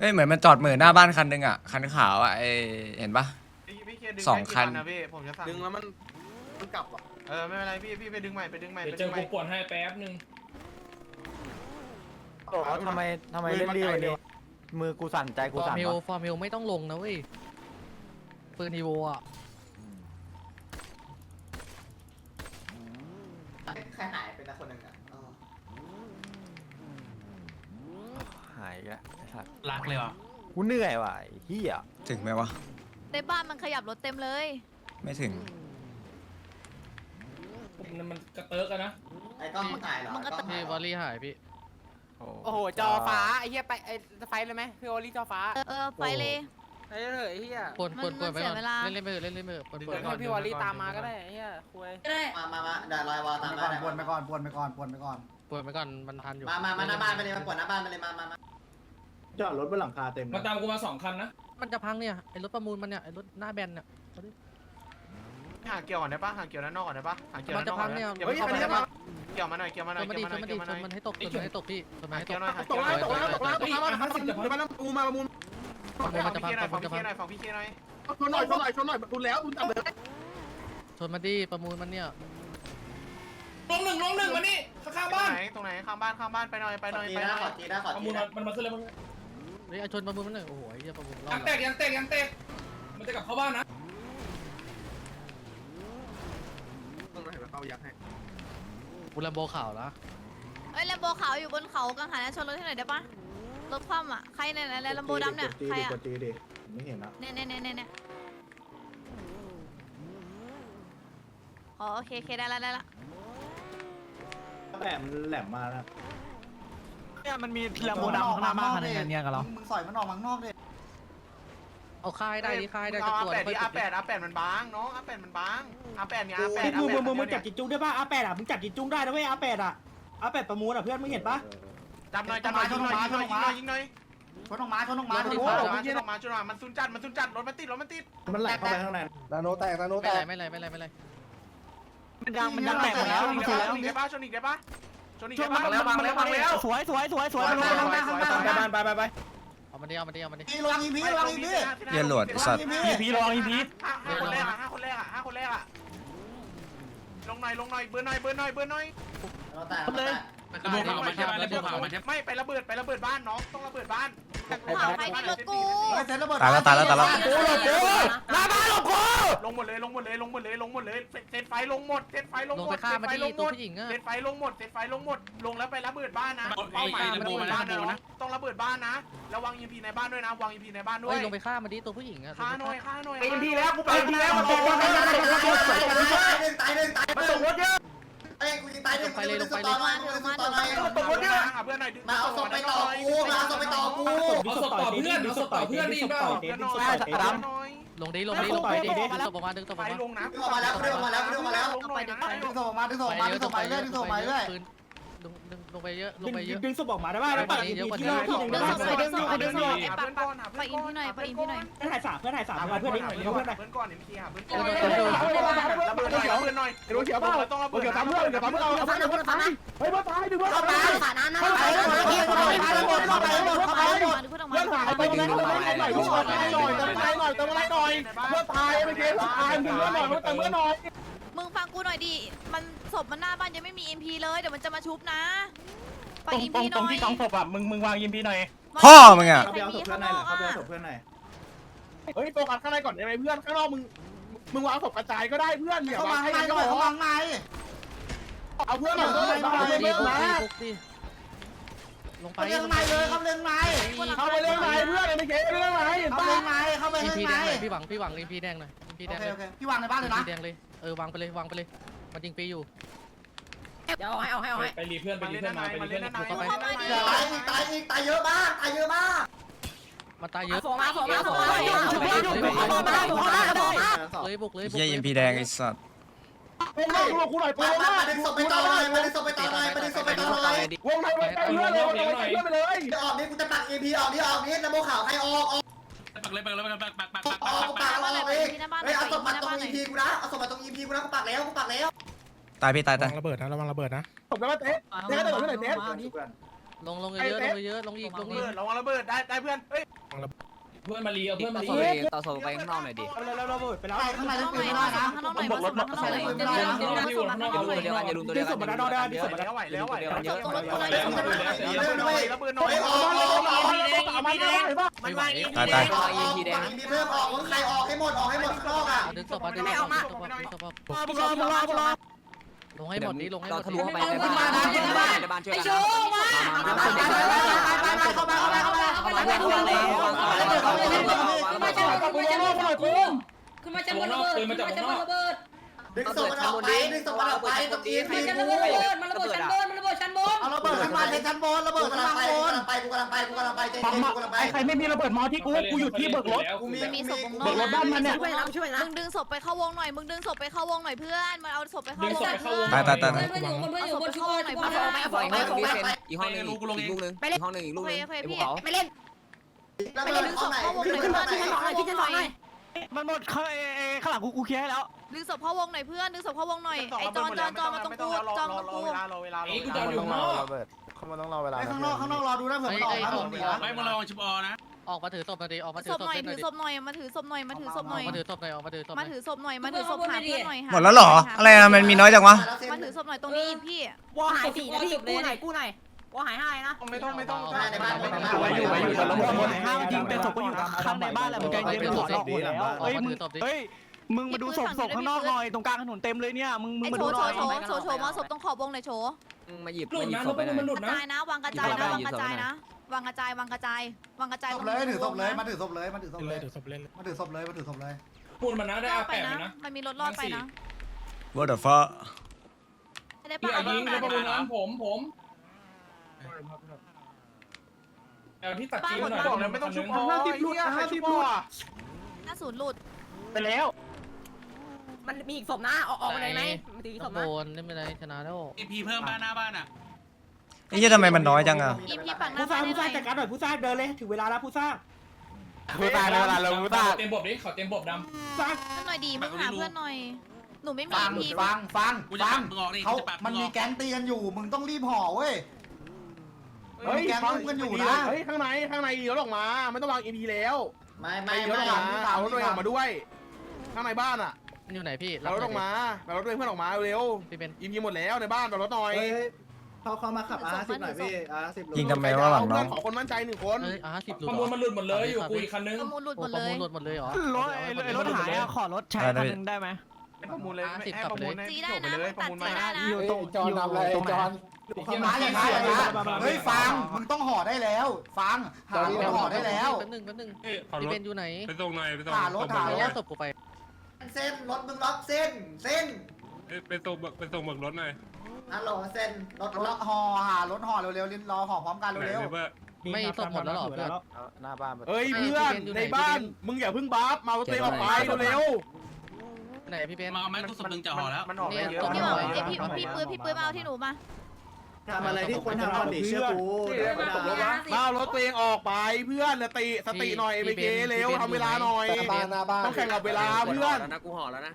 เอ้ยเหมือนมันจอดเหมือนหน้าบ้านคันหนึงอะคันขาวอะไอเห็นปะ พี่พี่เคลียร์ดึงสองได้กี่คันนะพี่ผมจะสั่งดึงแล้วมันมันกลับอะเออไม่เป็นไรพี่พี่ไปดึงใหม่ไปดึงใหม่เดี๋ไปยวเจดึองใหกูม่ปวดให้แป๊บนึงโอ้ทำไมทำไมเล่นรีวันนี้มือกูสั่นใจฟกูอร์สั่นมิลวะฟอร์มิลไม่ต้องลงนะเว้ยปืนอีโวอะใครหายไปนะคนหนึ่งอะ อ๋อหายอีกแล้วไอ้สัตว์รักเลยวะกูเหนื่อยว่ะไอ้เฮียถึงไหมวะ ในบ้านมันขยับรถเต็มเลย ไม่ถึง มันมันกระเติร์กอะนะไอ้กล้องมันหายเหรอมันก็ ไอ้ล้องพี่หายเหรวออลลี่หายพี่ โอ้โห จอฟ้า ไอ้เหี้ยไปไอ้ไฟเลยไหมพี่โอลี่จอฟ้าเออเออไปเลย ไอ้เถอะไอ้เหี้ยปวนปวนปวนไปมันเสีก่อยนเวลา เล่นเล่นไปเถอะเล่นเล่นไปเถอะปวนปวนให้พี่วอลลี่ตามมาก็ได้ไอ้เหี้ยคุยมามามาเดี๋ยวลอยวอลตามไปมาก่อนปวนไปก่อนปวนไปก่อนปวนไปก่อนปวนไปก่อนมันทันอยู่มามามาหน้าบ้านไปเลยมาปวนหน้าบ้านไปเลยมามามา จอดรถบนหลังคาเต็มมันตามกูมาสองคันนะมันจะพังเนี่ยไอ้รถประมูลมันเนี่ยไอ้รถหน้าแบนเนี่ยเอาดิหาเกี่ยวก่อนได้ปะหาเกี่ยวด้านนอกก่อนได้ปะหาเกี่ยวมันด้านนอกก่อนจะพังเนี่ยเดี๋ยวเฮ้ยเข้าอันมานี้ได้มาปะเกี่ยวมาหน่อยเกี่ยวมาหชน่อยนมันเกี่ยวดิมาหชน่อยนมันเกี่ดิยวมาหชน่อยนมันให้ตกพี่ชนมันหาให้ตเกี่ยวกหน่อยหาตเกี่กยวหแล้น่วอยตกแล้วตกแล้วตกแล้วห้าสิบเดี๋ยวพันกูมาประมูลประมูลมันจะพัฟังงประมูพี่ลหน่จะอยพัฟังงพี่เคหน่อยฟังพี่เคหน่อยชนหน่อยชนหน่อยชนหน่อยดูแล้วดูจับเลยชนมันดิประมูลมันเนี่ยลงหนึ่งลงหนึ่งมานี่ข้างตรงบ้านไหนตรงไหนข้างบ้านข้างบ้านไปหน่อยไปขหอน่อยจีไปหนะน่อย ขอจีนะขอประจีมูลนะมันมันขึ้นแล้วมัน เฮ้ยไอ้ชนประมูลมันหน่อยโอ้โหไอ้เหี้ยประมูลรอยัดงแตกยังแตกยังแตกมันจะกลับเข้าบ้านนะต้องให้มันเข้ายักษ์ให้กูแลมโบข่าวนะเอ้ยแลมโบขาวอยู่บนเขากังหันนะชนรถให้หน่อยได้ปะรถคว่ำอะ ใครเนี่ยแลมโบดำเนี่ย ใครอะกดจีดิไม่เห็นนะเนี่ยเนี่ยเนี่ยเนี่ยเนี่ยอ๋อโอเคโอเคได้ละได้ละแหลมแหลมมาแล้ว เนี่ยมันมีแลมโบดำข้างหน้าบ้านคันนึงเนี่ยกับเรา มึงสอยมันออกมังนอกดิเอาค่ายได้ดิค่ายได้เอาจะอาตรวจแปดค่อดิยอาติดแปดอาแปดมันบางน้องอาแปดมันบางอาแปดเนี่ยอาแปดอามึงแปดมึงมึงจับจิตจุ้งได้ป่ะอาแปดอะมึงจับจิตจุ้งได้นะเว้ยอาแปดอะอาแปดประมูลอะเพื่อนมึงเห็นปะจับหน่อยจับหน่อยยิงหน่อยยิงหน่อยยิงหน่อยยิงหน่อยชนออกมาชนออกมาชนโอ้อโหอกมามันออกมาจุดหน่อยมันซุนจัดมันซุนจัดรถมันติดรถมันติดมันไหลเข้าไปข้างในนาโนแตกนาโนแตไม่กไรไม่ไรไม่ไรไม่ไรมันยังมันยังแตกหมดแล้วชมันนเสร็จอีกแล้วได้ปะชนอีกได้ปะ ชนอีกชได้นปะมาแล้วมาแล้วมาแล้วสวยสวยสวยสวยไปมันลงไปลงไปข้างไปบ้านไปไปไปเอามันดิเอามันดิเอามันดิพี่ลองอีพีลองอีพีเรียนโหลดไอ้สัตว์อีพีลองอีพีห้าคนแรกอะห้าคนแรกอะห้าคนแรกอะลงหน่อยลงหน่อยเบิร์นหน่อยเบิร์นหน่อยเบิร์นหน่อยเราแตกเราแตกระบบเขามันใช่ไหมระบบเขามันใช่ไม่ไประเบิดไประเบิดบ้านน้องต้องระเบิดบ้านขาวใครที่รถกูเฮ้ยเซ็ตระเบิดตายแล้วตายแล้วตายแล้วกูหลบกูหน้าบ้านห ลบกูลงหมดเลยลงหมดเลยลงหมดเลยลงหมดเลยเซตไฟลงหมดเซตไฟลงลงหมไปดฆ่าเซตมันไฟดิลงหตัมวดผู้หญิงอะเซตไฟลงหมดเซตไฟลงหมดลงแล้วไประเบิดบ้านนะเป้าหมายระเบิดบ้านนะต้องระเบิดบ้านนะระวังอีพีในบ้านด้วยนะวางอีพีในบ้านด้วยเฮ้ยลงไปฆ่ามันดิตัวผู้หญิงอะฆ่าหน่อยฆ่าหน่อยไปเอ็มพีแล้วกูไปเอ็มพีแล้วตายหนึ่งตายหนึ่งตายมันส่งรถเยอะเอ้ยกูยิงตายหนึ่งกูยิงต่อหน่อยกูยิงต่อหน่อยตกรถเนี่ยหาเพื่อนหน่อยมาเอาศพไปต่อกูมาเอาศพไปต่อกูเอาศพต่อเพื่อนเอาศพต่อเพื่อนดิเปล่า เพื่อนหน่อยเพื่อนหน่อย ลงดิลงดิลงไปดิดึงศพออกมาดึงศพอไฟอกมาลงนะดึงออกมาแล้วดึงออกมาแล้วดึงออกมาแล้วลงหน่อยนะดึงส่งมาดึงส่งมาดึงส่งมาเรื่อยดึงส่งมาเรื่อยปืน ดึงดึงลงไปเยอะลงไปเยอะ ดึงศพออกมาได้ป่ะแล้วปัดอีพีที่เราที่หนึ่งได้ป่ะหาเพื่อนก่อนหาเพื่อนก่อนหาเพื่อนก่อนไปอินพี่หน่อยไปอินพี่หน่อย เพื่อนถ่ายสามเพื่อนถ่ายสามหาเพื่อนเพื่อนเพื่อนก่อนเพื่อนหาเพื่อนก่อนเอ็มพีหาเพื่อนก่อนระเบิดระเบิดหน่อยระเบิดหน่อยรู้เขียวเปล่าต้องระเบิดเขียวตามเพื่อนเขียวตามเพื่อนเอาเพื่อนเพื่อนตามเฮ้ยเพื่อนตายดึงเพื่อนเข้าตามายขาน้ำนะเข้าไปเข้าไปเข้าไปเข้าไปเข้าไปเข้าไปมาดูเพื่อนออกมาเพื่อนหายไปตรงนั้นเติมอะไรหน่อยทุกคนหน่อยเติมอะไรหน่อยเติมอะไรหน่อยเพื่อนตายเมื่อกี้เพื่อนตายดึงเพื่อนหน่อยเพื่อนเติมเพื่อนหน่อยมึงฟัง กูหน่อยดิ มันศพมันหน้าบ้านยังไม่มี MP เลย เดี๋ยวมันจะมาชุบนะไปตรง EP ตรงหน่อยตรงที่กองศพอะมึงมึงวางยิมพีหน่อยพ่อมึงอะ เข้าไปเอาศพเพื่อนหน่อยเข้าไปเอาศพเพื่อนหน่อยเฮ้ยโฟกัสข้างในก่อนได้ไหมเพื่อนข้างนอกมึงมึงวางศพกระจายก็ได้เพื่อนอย่าเข้ามาวางข้างในให้หน่อยเข้ามาข้างในเอาเพื่อนหน่อยเพื่อนหน่อยเอาเพื่อนดิหน่อยบุกดิลงไปเข้าไปข้างในเลยเข้าไปข้างในเข้าไปเรื่องไหนเพื่อนไม่เก๋เรื่องไหนเห็นเข้าไปปะข้างในเข้าไปอีข้างพีในแดงเลยพี่หวังพี่หวังอีพีแดงหน่อยอีพีโอแดงเคเลยโอเคพี่วางในบ้านเลยนะแดงเลย เออวางไปเลยวางไปเลย มันยิงปีอยู่เดี๋ยวเอาให้เอาให้เอาให้ไปรีเพื่อนไปมารีเล่นเพื่อนด้านในมาไปมารีเล่เพื่อนนด้านในตายอีกตายอีกตายเยอะมากตายเยอะมากมันตายเยอะส่งมาส่งมาส่งมาเลยบุกเลยบุกเฮียยิมพีแดงไอ้สัตว์วงในกูกูหน่อยมากูมามาดึงศพไปต่อหน่อยมาดึงศพไปต่อหน่อยมาดึงศพไปต่อหน่อยวงในไปเพื่อนเลยวงในไปเพื่อนไปเลยจะออกนี้กูจะปัก EP ออกนี้ออกนี้นะโมขาวใครออกออกปัก เลยปักเลยปักปักปักปักปักปักปักเองเฮ้ยเอาศพปักตรง EP กูนะเอาศพมาตรง EP กูนะกูปักแล้วกูปักแล้วตายพี่ตายตายระเบิดนะระวังระเบิดนะผมแล้วว่าเต๊ะเต๊ะได้หรือไม่ได้เต๊ะลงลงเยอะลงเยอะลงอีกลระงอีเบิกดระวังระเบิดได้ได้เพื่อนเฮ้ย เพื่อนมารีเอาเพื่อนมารีต่อโซ่ไปข้างนอกหน่อยดิเอาเลยเราเบิดไปแล้วข้างในต้องปืนไม่ได้นะข้างนอกหน่อยมาส่งข้างนอกหน่อยข้างนอกหน่อยมาส่งข้างนอกหน่อยเดียวกันอย่าลืมตัวที่เดียวสุกัดนบรรดาดอได้ที่สุดบรรดาแล้วไหวแล้วไหวแล้วส่งตัวรถตัวไหนระเบิดหน่อยระเบิดหน่อยออกออกออกออกเอามาได้ป่ะมันวางตายตายออกอีพีเพิ่มออกมึงใครออกให้หมดออกให้หมดข้างนอกอะดึงศพมาดึงศพมาดึงศพมาดึงศพมาบุกรอบุกรอบุกรอลงให้หมดนี้ลงให้หเรามดทะลุเข้าไปในบ้านในบ้านในบ้านช่วยกันนะไปไปไปไปเข้ามาเข้ามาเข้ามาเข้ามาขึ้นมา จากบนระเบิดขึ้นมาจากบนระเบิดดึงศพมันออกไปดึงศพมันออกไปตรงอีพีกูมันระเบิดชั้นบนมันระเบิดชั้นบนเอาระเบิดขึ้นมาในชั้นบนระเบิดกำลังไปกำลังไปกำลังไปกำลังไปเจ๊กำลังไปใครไม่มีระเบิดมอที่กูกูอยู่ที่เบิกรถกูมีมีศพวงนเบิอกกรถบ้านมันเนี่ยมึงดึงศพไปเข้าวงหน่อยมึงดึงศพไปเข้าวงหน่อยเพื่อนมันเอาศพไปเข้าวงตายตายตายตายเพื่อนอยู่บนเพื่อนอยู่บนชุดบนไปเข้าวงหน่อยอีกห้องนึงมีเซนอีกห้องนึงอีกลูกนึงอีกห้องนึงอีกโอลูกเคนึงโอเคไอ้ภูพี่เขาไม่เล่น ไปมันดึงศเข้าพไหนเข้าวงหน่อยขึ้นเพื่ขึ้อนนมาดึงศพเข้าวงหน่อยมันหมดข้างหลังกูกูเคลียร์ให้แล้วดึงศพเข้าวงหน่อยเพื่อนดึงศพเข้าวงหน่อยไอ้จอนจอนจอนมาตรงกูจอนมาตรงกูเวลารอเวลารอไอ้กูจะอยู่ข้างนอกมันต้องรอเวลาไอ้ข้างนอกข้างนอกรอดูนะเผื่อมันออกนะผมดีนะไม่มาลองชิบออนะออกมาถือศพหน่อยดิออกมาถืศอพศพหน่อยหน่ถือยอดิศพหน่อยมาถือศพหน่อยมาถือศพหอน่ออยกมาถือศพหน่อยออกมาถือศพหมาน่อยถือศพหน่อยมาถือศพหาเพื่อนหน่อยหมดแล้วเหรออะไรอะมันมีน้อยจังวะมาถือศพหน่อยตรงนี้พี่วอหายสี่นะพี่กู้หน่อยกู้หน่อย วอหายห้านะไม่ต้องไม่ต้องในบ้านไม่ต้องไว้อยู่ไว้อยู่แต่ละหมดหมดห้าจริงแต่ศพก็อยู่ข้างในบ้านแหละมึงใจเย็นไปถอดออกหมดแล้วเฮ้ยมึงเฮ้ยมึงมาดูศพศพข้างนอกหน่อยตรงกลางถนนเต็มเลยเนี่ยมึงมึงไอ้มาโชดูว์หโชน่อยว์โชว์โชว์โชว์มาศพต้องขอบวงหน่อยโชว์มาหยิบหลุมาดหยิบนะศพไปหน่อยมันหลุดกนะระจายนะวางกระจายนะวางกระจายนะวางกระจายวางกระจายวางกระจายศพเลยถือศพเลยมาถือศพเลยมาถือศพเลยมาถือศพเลยมาถือศพเลยมาถือศพเลยพูดมันนะได้อาไปแปดนะนะมันมีรถรอดไปนะ What the fuck ได้พี่ปะอายิงแล้วประมูลนั้นผมผม เออพี่ตัดจีนหน่อยบอกเลยไม่ต้องชุบอ๋อห้าสิบลูกห้าสิบลูกห้าศูนย์หลุด ไปแล้ว มันมีอีกศพนะออกออกมาเลยไหมมันตีศต้อพงนะโดนไม่เป็นไรชนะแล้ว อีพีเพิ่มบ้านหน้าบ้านอะไอ้เหี้ยทำไมมันน้อยจังอะอีพีปักหผู้น้าสร้าบ้างนผู้สได้ร้างหจัดการหน่อยผู้สร้างเดินเลยถึงเวลาแล้วผู้สร้างกูตายเวลาเรากูตายเต็มบบดิเขาเต็มบบดสร้างเพื่อนหน่อยดีมึงหาเพื่อนหน่อย หนูไม่มีฟังพีฟัง ฟังำกูจะฟัปังกมึงออกดิเขาจะปักมันมีแก๊งตีกันอยู่ มึงต้องรีบห่อเว้ย เฮ้ยแก๊งฟังอุ้มกันอยู่นะเฮ้ยข้างในข้างในเดี๋ยวออกมาไม่ต้องวางอีพีแล้วไม่ไม่ไม่เดี๋ยวไม่ออกมาเอารถตัวเองออกมาด้วย ข้างในบ้านอะมันอยู่ไหนพี่เอารถออกมาเอารถตัวเองเพื่อนออกมาเร็วพี่เป็นอีพีหมดแล้วในบ้านเอารถหน่อยเขาเขามาขับอาร์สิบหน่อยพี่อาร์สิบยิงทำไมวะหลังน้องขอคนมั่นใจหนึ่งคนเอ้ยอะสิบหลุดประมูลมันหลุดหมดเลยอยู่กูอีกคันนึงประมูลหลุดหโอ้มดประเลมูยลหลุดหมดเลยเหรอรถรถหายอะขอรถใช้คันนึงได้ไหมประมูลเลยให้ประมูลให้จีจได้บไปนะเลยประตัดมูลจีมาได้นะอยู่ตรงจอนทำอะไรจอน มาอย่างไรเฮ้ยฟังมึงต้องห่อได้แล้ว ฟังหารถห่อได้แล้วแป๊บนึงแป๊บนึงพี่เป็นอยู่ไหนไปส่งหน่อยไปส่งหารถหารเอาถแย่ศพกูไปเส้นรถมึงล็อกเส้น เส้นไปส่งไปส่งเบิกรถหน่อยฮัลโหลเส้นรถรถห่อหารถห่อเร็วๆรอห่อพร้อมกันไหนเร็วเพื่อไม่ศพหมดแล้วเหรอเพื่อนหน้าบ้านเฮ้ยเพื่อนในบ้านมึงอย่าเพิ่งบัฟมาเอาตัวเองออกไปเร็วไหนพี่เป็นมาเอาไม้กูศพหนึ่งจะห่อแล้วมันออกได้เยตรงอะที่บอกไอ้พี่พี่ปื้พี่ปื้มาเอาที่หนูมา ทำอะไรที่ควรทำก่อนดิเชื่อกูๆมาเอารถตัวเองออกไปเพื่อนสติสติหน่อยไปเกเร็วทำเวลาหน่อยต้องแข่งกับเวลาเพื่อนแล้วนะกูห่อแล้วนะ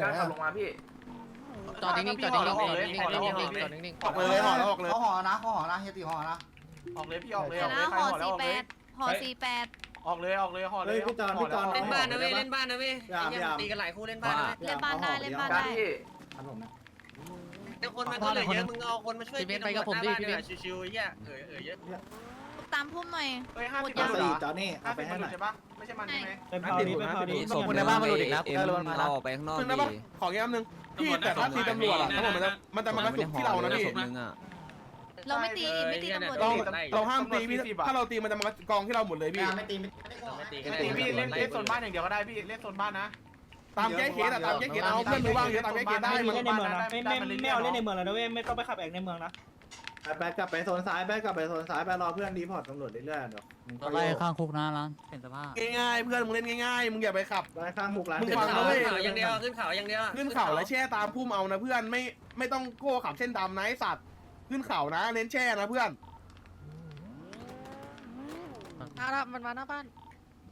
การขับลงมาพี่จอดนิ่งๆจอดนิ่งๆจอดนิ่งๆจอดนิ่งๆจอดนิ่งออกเลยห่อแล้วออกเลยเขาห่อนะเขาห่อนะเฮียตีห่อนะออกเลยพี่ออกเลยเดี๋อยวอกเลนะยใครห่อห่อแล้วสี่ออกแปเลยดห่อสี่แปดออกเลยออกเลยห่อเลยเฮ้ยพี่จอนพี่จอนเล่นบ้านนะเว้ยเล่นบ้านนะเว้ยตีกันหลายคู่เล่นบ้านนะเล่นบ้านได้เล่นบ้านได้ แต่คนมันก็เหลือเยอะมึงเอาคนมาช่วยชิวๆเยอะเออเออเยอะตามพุ่มหน่อยเฮ้ยห้าสิบหมดยังจอนนี่ห้าสิบมันใช่ปะไม่ใช่มันใช่ไหมเป็นพาวนี้เป็นพาวนี้ศพในบ้านมันหลุดอีกนะเราออกไปข้างนอกนึงได้ปะขอแก้มนึงพี่แต่ถ้าตีตำรวจอะทั้งหมดมันจะมันจะมากระสุนที่เรานะพี่นึงอะเราไม่ตีไม่ตีตำรวจเราเราห้ามตีพี่ถ้าเราตีมันจะมากองที่เราหมดเลยพี่ไม่ตีไม่ไม่ตีพี่เล่นเล่นโซนบ้านอย่างเดียวก็ได้พี่เล่นโซนบ้านนะ ตามแก้เคสอะตามแก้เคสเอาเพื่อนรู้บ้างเยอะตามแก้เคสได้ไม่มันเล่นในเมืองนะไม่ไม่ไม่เอาเล่นในเมืองแล้วนะเว้ยไม่ต้องไปขับแอกในเมืองนะไปกลับไปโซนซ้ายไปกลับไปโซนซ้ายไปรอเพื่อนรีพอร์ตตำรวจเรื่อยๆเดี๋ยวไล่ข้างคุกนะร้านเป็นสภาพง่ายๆเพื่อนมึงเล่นง่ายๆมึงอย่าไปขับไล่ข้างหุกร้านมึงเดี๋ยวฟังนะเว้ยอย่างเดียวขึ้นเขาอย่างเดียวขึ้นเขาแล้วแช่ตามพุ่มเอานะเพื่อนไม่ไม่ต้องโก้ขับเส้นดำนะไอสัตว์ขึ้นเขานะเน้นแช่นะเพื่อนอาละมันมาหน้าบ้าน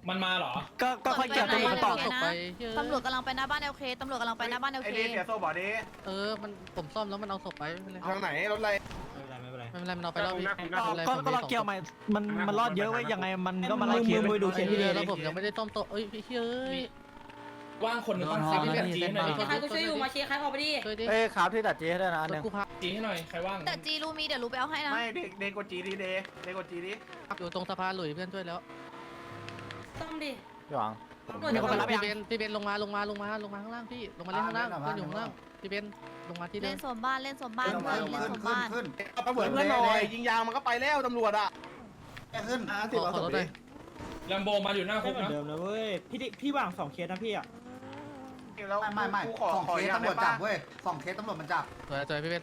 มันมาเหรอ ก็ก็ค่อยเกี่ยวตำรวจต่อศพไปตำรวจกำลังไปหน้าบ้านเอลเคตำรวจกำลังไปหน้าบ้านเอลไอเคเดเสียโซบอดีเออ มันผมซ่อมแล้วมันเอาศพไปไม่เป็นไรทางไหนรถอะไร ไม่เป็นไรไม่เป็นไร ไม่เป็นไรมันเอาไปแล้วพี่ก็ก็รอเกี่ยวใหม่มันมันรอดเยอะไว้ยังไงมันก็มาไล่เคสมือดูเคสแล้วผมยังไม่ได้ต้มโต๊ะเอ้ยพี่เอ้ยว่างคนหนึ่งต้องซีให้จีหน่อยใครก็ช่วยอยู่มาเชียร์ใครออกไปดิช่วยดิเอ้ยครับที่ตัดเจ๊ได้นะอันนึงกูพาจีให้หน่อย ใครว่าง แต่จีรูมีเดี๋ยวรูไปเอาให้นะ ไม่เด็กเด็กกดจีดีเดย์เด็กกดจีดีอยู่ตรงสะพานหลุยเพื่อนช่วยแล้ว ต้องดิ พี่หวังมีคนไปรับพี่เบนพี่เบนลงมาลงมาลงมาลงมาข้างล่างพี่ลงมาเล่นข้างล่างเพื่อนอยู่ข้างล่างพี่เบนลงมาที่เดิเล่มนโซนบ้านเล่นโซนบ้านขึ้นเพื่อนเล่นขึ้นโซนขึ้นบ้านขึ้นเอาไปเหมือนเพื่อนหน่อยยิงยางมันก็ไปแล้วตำรวจอะขึ้นขอขอรถเลยลัมโบมาอยู่หน้าคุกนะเดิมนะเว้ย พี่พี่หวังสองเคสนะพี่อะแล้วไม่ไม่ไม่กูขอสองขอเคสอย่างตำรได้วจจัปะบเว้ยสองเคสตำรวจมันจับสวยสวยพี่เบน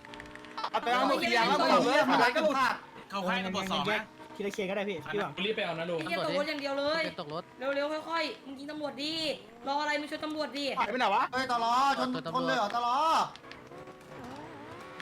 เอาไปเอามือเคลียร์แล้วไอ้มึงเหี้ยมันไร้กันพลาดเข้าค่ายตำรวจสองนะ ทีละเคสก็ได้พี่พี่หวังรีบไปเอานะลุงตำรวจดิอย่างเดียวเลย ตกรถ เร็วๆค่อยๆมึงยิงตำรวจดิรออะไรมึงช่วยตำรวจดิ หายไปไหนวะ เฮ้ยตลอชนชนเลยเหรอตลอ